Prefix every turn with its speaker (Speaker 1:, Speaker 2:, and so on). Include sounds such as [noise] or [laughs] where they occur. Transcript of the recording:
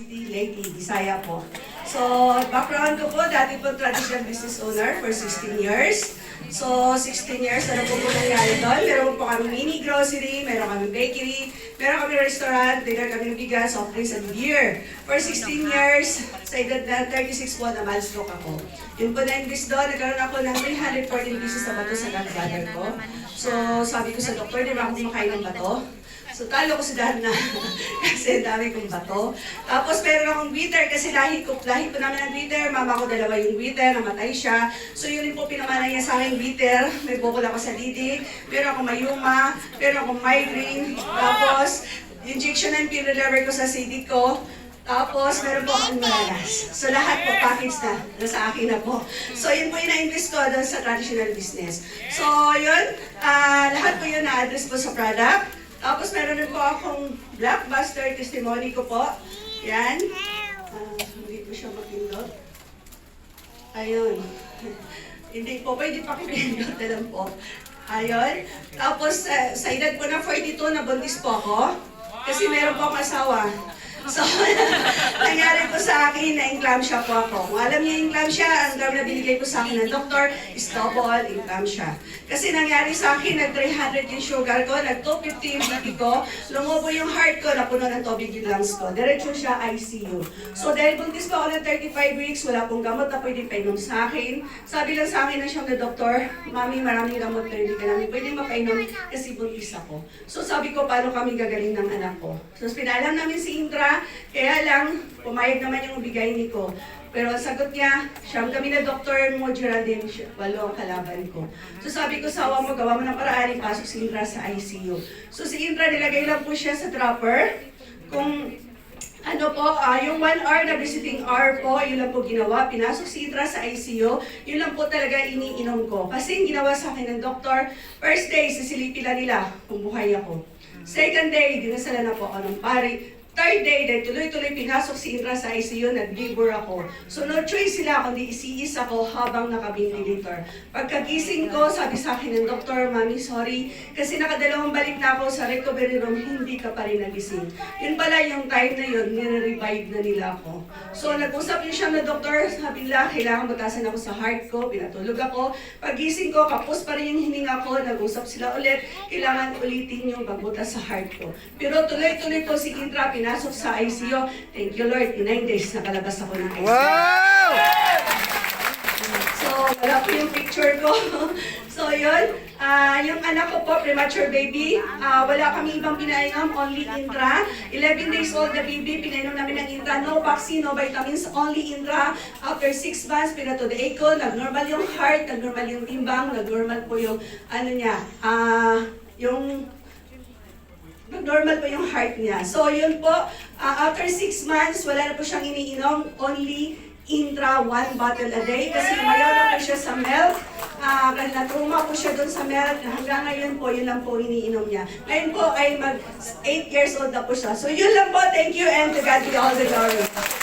Speaker 1: City Lady, Bisaya po. So, background ko po, dati po traditional business owner for 16 years. So, 16 years, ano po po nangyari doon? Meron po kami mini grocery, meron kami bakery, meron kami restaurant, dealer kami ng bigas, soft and beer. For 16 years, sa edad na 36 po, na stroke ako. Yun po na-invest doon, nagkaroon ako ng 314 pieces na bato sa godfather ko. So, sabi ko sa doktor, di ba ako kumakain ng bato? So, talo ko sa dahil na [laughs] kasi dami kong bato. Tapos, meron akong bitter kasi lahi ko, lahi ko namin ang bitter. Mama ko dalawa yung bitter, namatay siya. So, yun po pinamana niya sa akin bitter. May bukol ako sa lidig. Meron akong mayuma. Meron akong migraine. Tapos, injection ng pill reliever ko sa CD ko. Tapos, meron po akong malalas. So, lahat po package na. Nasa akin na po. So, yun po yung na-invest ko doon sa traditional business. So, yun. ah, lahat po yun na-address po sa product. Tapos, meron din po akong blockbuster testimony ko po. Yan. Ah, hindi po siya mapindot. Ayun. [laughs] Hindi po, pwede pa pinindot na lang po. Ayun. Tapos, sa sa edad po na 42, nabuntis po ako. Kasi meron po akong asawa. So, [laughs] nangyari po sa akin na eclampsia po ako. Kung alam niyo yung eclampsia, ang gamit na binigay po sa akin ng doktor is double eclampsia. Kasi nangyari sa akin, nag 300 yung sugar ko, nag 250 yung BP ko, lumubo yung heart ko, napuno ng tubig yung lungs ko. Diretso siya ICU. So dahil buntis po ako ng 35 weeks, wala pong gamot na pwede painom sa akin. Sabi lang sa akin ng siyang na doktor, Mami, maraming gamot na hindi ka namin pwede mapainom kasi buntis ako. So sabi ko, paano kami gagaling ng anak ko? So pinalam namin si Indra, kaya lang, pumayag naman yung bigay ni ko. Pero ang sagot niya, siyam kami na doktor mo, Geraldine, walo ang kalaban ko. So sabi ko sa awa mo, gawa mo ng paraan, ipasok si Indra sa ICU. So si Indra, nilagay lang po siya sa dropper. Kung ano po, ah, yung one hour na visiting hour po, yun lang po ginawa. Pinasok si Indra sa ICU, yun lang po talaga iniinom ko. Kasi yung ginawa sa akin ng doktor, first day, sisilipin lang nila kung buhay ako. Second day, dinasala na po ako ng pari. Third day, dahil tuloy-tuloy pinasok si Indra sa ICU, nag-labor ako. So no choice sila kundi isiis ako habang naka-ventilator. Pagkagising ko, sabi sa akin ng doktor, Mami, sorry, kasi nakadalawang balik na ako sa recovery room, hindi ka pa rin nagising. Yun pala yung time na yun, nire-revive na nila ako. So nag-usap yun siya na doktor, sabi nila, kailangan batasan ako sa heart ko, pinatulog ako. Pagising ko, kapos pa rin yung hininga ko, nag-usap sila ulit, kailangan ulitin yung pagbutas sa heart ko. Pero tuloy-tuloy po si Indra, pinasok sa ICU. Thank you Lord, in 9 days nakalabas ako ng ICU.
Speaker 2: Wow!
Speaker 1: So, wala po yung picture ko. [laughs] so, yun. Ah, yung anak ko po, premature baby. Ah, wala kami ibang pinainom, only Indra. 11 days old na baby, pinainom namin ng Indra. No vaccine, no vitamins, only Indra. After 6 months, the echo, nag-normal yung heart, nag-normal yung timbang, nag-normal po yung, ano niya, ah, yung normal po yung heart niya. So, yun po, ah, after 6 months, wala na po siyang iniinom, only intra one bottle a day kasi umayaw na po siya sa milk. Ah, uh, natruma po siya doon sa milk. Hanggang ngayon po, yun lang po iniinom niya. Ngayon po ay mag 8 years old na po siya. So, yun lang po. Thank you and to God be all the glory.